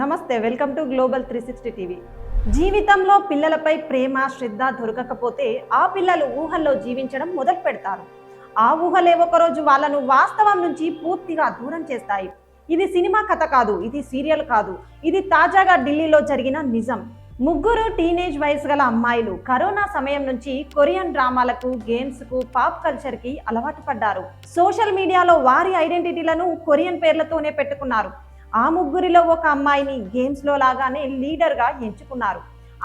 నమస్తే welcome to global three sixty TV జీవితంలో పిల్లలపై ప్రేమ శ్రద్ధ దొరకకపోతే ఆ పిల్లలు ఊహల్లో జీవించడం మొదలు పెడతారు. ఆ ఊహలే ఒకరోజు వాళ్ళను వాస్తవం నుంచి పూర్తిగా దూరం చేస్తాయి. ఇది సినిమా కథ కాదు ఇది సీరియల్ కాదు ఇది తాజాగా ఢిల్లీలో జరిగిన నిజం. ముగ్గురు టీనేజ్ వయసు గల అమ్మాయిలు కరోనా సమయం నుంచి కొరియన్ డ్రామాలకు గేమ్స్కు పాప్ కల్చర్కి అలవాటు పడ్డారు. సోషల్ మీడియాలో వారి ఐడెంటిటీలను కొరియన్ పేర్లతోనే పెట్టుకున్నారు. ఆ ముగ్గురిలో ఒక అమ్మాయిని గేమ్స్లో లాగానే లీడర్గా ఎంచుకున్నారు.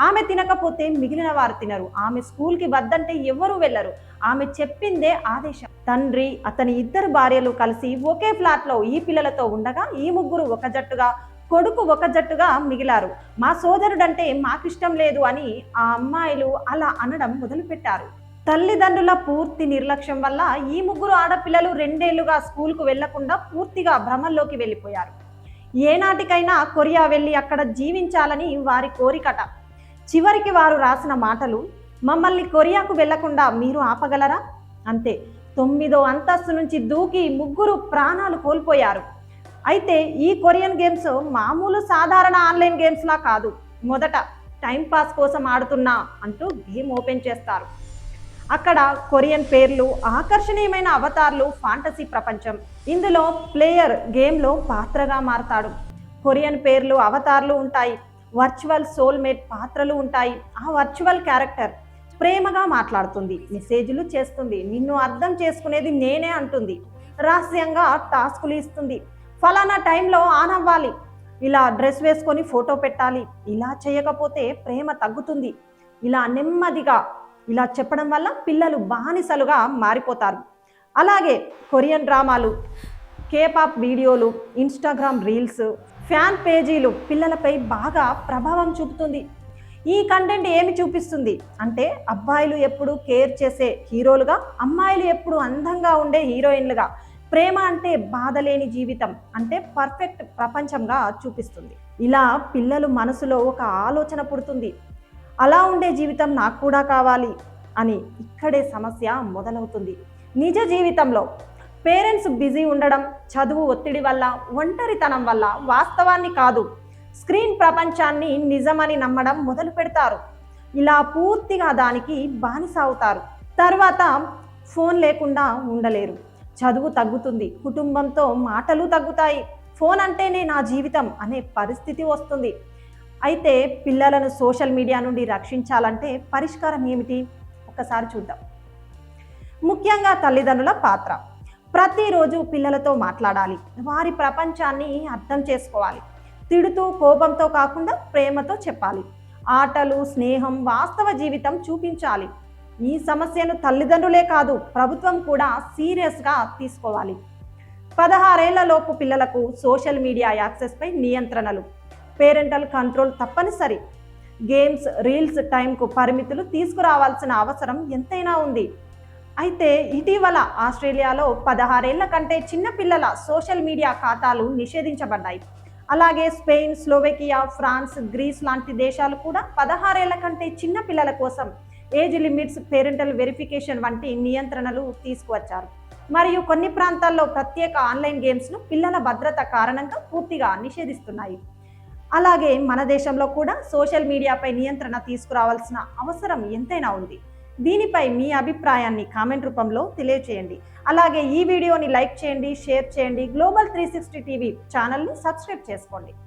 ఆమె తినకపోతే మిగిలిన వారు తినరు. ఆమె స్కూల్కి వద్దంటే ఎవరు వెళ్ళరు. ఆమె చెప్పిందే ఆదేశం. తండ్రి అతని ఇద్దరు భార్యలు కలిసి ఒకే ఫ్లాట్లో ఈ పిల్లలతో ఉండగా ఈ ముగ్గురు ఒక జట్టుగా కొడుకు ఒక జట్టుగా మిగిలారు. మా సోదరుడంటే మాకిష్టం లేదు అని ఆ అమ్మాయిలు అలా అనడం మొదలుపెట్టారు. తల్లిదండ్రుల పూర్తి నిర్లక్ష్యం వల్ల ఈ ముగ్గురు ఆడపిల్లలు రెండేళ్ళుగా స్కూల్కు వెళ్ళకుండా పూర్తిగా భ్రమంలోకి వెళ్ళిపోయారు. ఏనాటికైనా కొరియా వెళ్ళి అక్కడ జీవించాలని వారి కోరికట. చివరికి వారు రాసిన మాటలు మమ్మల్ని కొరియాకు వెళ్ళకుండా మీరు ఆపగలరా? అంతే. తొమ్మిదో అంతస్తు నుంచి దూకి ముగ్గురు ప్రాణాలు కోల్పోయారు. అయితే ఈ కొరియన్ గేమ్స్ మామూలు సాధారణ ఆన్లైన్ గేమ్స్లా కాదు. మొదట టైం పాస్ కోసం ఆడుతున్నా అంటూ గేమ్ ఓపెన్ చేస్తారు. అక్కడ కొరియన్ పేర్లు ఆకర్షణీయమైన అవతార్లు ఫాంటసీ ప్రపంచం. ఇందులో ప్లేయర్ గేమ్లో పాత్రగా మారతాడు. కొరియన్ పేర్లు అవతార్లు ఉంటాయి. వర్చువల్ సోల్మేట్ పాత్రలు ఉంటాయి. ఆ వర్చువల్ క్యారెక్టర్ ప్రేమగా మాట్లాడుతుంది మెసేజ్లు చేస్తుంది నిన్ను అర్థం చేసుకునేది నేనే అంటుంది. రహస్యంగా టాస్కులు ఇస్తుంది. ఫలానా టైంలో ఆన్ అవ్వాలి ఇలా డ్రెస్ వేసుకొని ఫోటో పెట్టాలి. ఇలా చేయకపోతే ప్రేమ తగ్గుతుంది. ఇలా నెమ్మదిగా ఇలా చెప్పడం వల్ల పిల్లలు బానిసలుగా మారిపోతారు. అలాగే కొరియన్ డ్రామాలు కేపాప్ వీడియోలు ఇన్స్టాగ్రామ్ రీల్స్ ఫ్యాన్ పేజీలు పిల్లలపై బాగా ప్రభావం చూపుతుంది. ఈ కంటెంట్ ఏమి చూపిస్తుంది అంటే అబ్బాయిలు ఎప్పుడు కేర్ చేసే హీరోలుగా అమ్మాయిలు ఎప్పుడు అందంగా ఉండే హీరోయిన్లుగా ప్రేమ అంటే బాధలేని జీవితం అంటే పర్ఫెక్ట్ ప్రపంచంగా చూపిస్తుంది. ఇలా పిల్లలు మనసులో ఒక ఆలోచన పుడుతుంది. అలా ఉండే జీవితం నాకు కూడా కావాలి అని ఇక్కడే సమస్య మొదలవుతుంది. నిజ జీవితంలో పేరెంట్స్ బిజీ ఉండడం చదువు ఒత్తిడి వల్ల ఒంటరితనం వల్ల వాస్తవాన్ని కాదు స్క్రీన్ ప్రపంచాన్ని నిజమని నమ్మడం మొదలు పెడతారు. ఇలా పూర్తిగా దానికి బానిస అవుతారు. తర్వాత ఫోన్ లేకుండా ఉండలేరు. చదువు తగ్గుతుంది కుటుంబంతో మాటలు తగ్గుతాయి. ఫోన్ అంటేనే నా జీవితం అనే పరిస్థితి వస్తుంది. అయితే పిల్లలను సోషల్ మీడియా నుండి రక్షించాలంటే పరిష్కారం ఏమిటి? ఒక్కసారి చూద్దాం. ముఖ్యంగా తల్లిదండ్రుల పాత్ర. ప్రతిరోజు పిల్లలతో మాట్లాడాలి. వారి ప్రపంచాన్ని అర్థం చేసుకోవాలి. తిడుతూ కోపంతో కాకుండా ప్రేమతో చెప్పాలి. ఆటలు స్నేహం వాస్తవ జీవితం చూపించాలి. ఈ సమస్యను తల్లిదండ్రులే కాదు ప్రభుత్వం కూడా సీరియస్గా తీసుకోవాలి. పదహారేళ్ళలోపు పిల్లలకు సోషల్ మీడియా యాక్సెస్పై నియంత్రణలు. పేరెంటల్ కంట్రోల్ తప్పనిసరి. గేమ్స్ రీల్స్ టైంకు పరిమితులు తీసుకురావాల్సిన అవసరం ఎంతైనా ఉంది. అయితే ఇటీవల ఆస్ట్రేలియాలో పదహారేళ్ళ కంటే చిన్నపిల్లల సోషల్ మీడియా ఖాతాలు నిషేధించబడ్డాయి. అలాగే స్పెయిన్ స్లోవేకియా ఫ్రాన్స్ గ్రీస్ లాంటి దేశాలు కూడా పదహారేళ్ళ కంటే చిన్న పిల్లల కోసం ఏజ్ లిమిట్స్ పేరెంటల్ వెరిఫికేషన్ వంటి నియంత్రణలు తీసుకువచ్చారు. మరియు కొన్ని ప్రాంతాల్లో ప్రత్యేక ఆన్లైన్ గేమ్స్ను పిల్లల భద్రత కారణంగా పూర్తిగా నిషేధిస్తున్నాయి. అలాగే మన దేశంలో కూడా సోషల్ మీడియాపై నియంత్రణ తీసుకురావాల్సిన అవసరం ఎంతైనా ఉంది. దీనిపై మీ అభిప్రాయాన్ని కామెంట్ రూపంలో తెలియచేయండి. అలాగే ఈ వీడియోని లైక్ చేయండి షేర్ చేయండి. గ్లోబల్ త్రీ సిక్స్టీ టీవీ ఛానల్ని సబ్స్క్రైబ్ చేసుకోండి.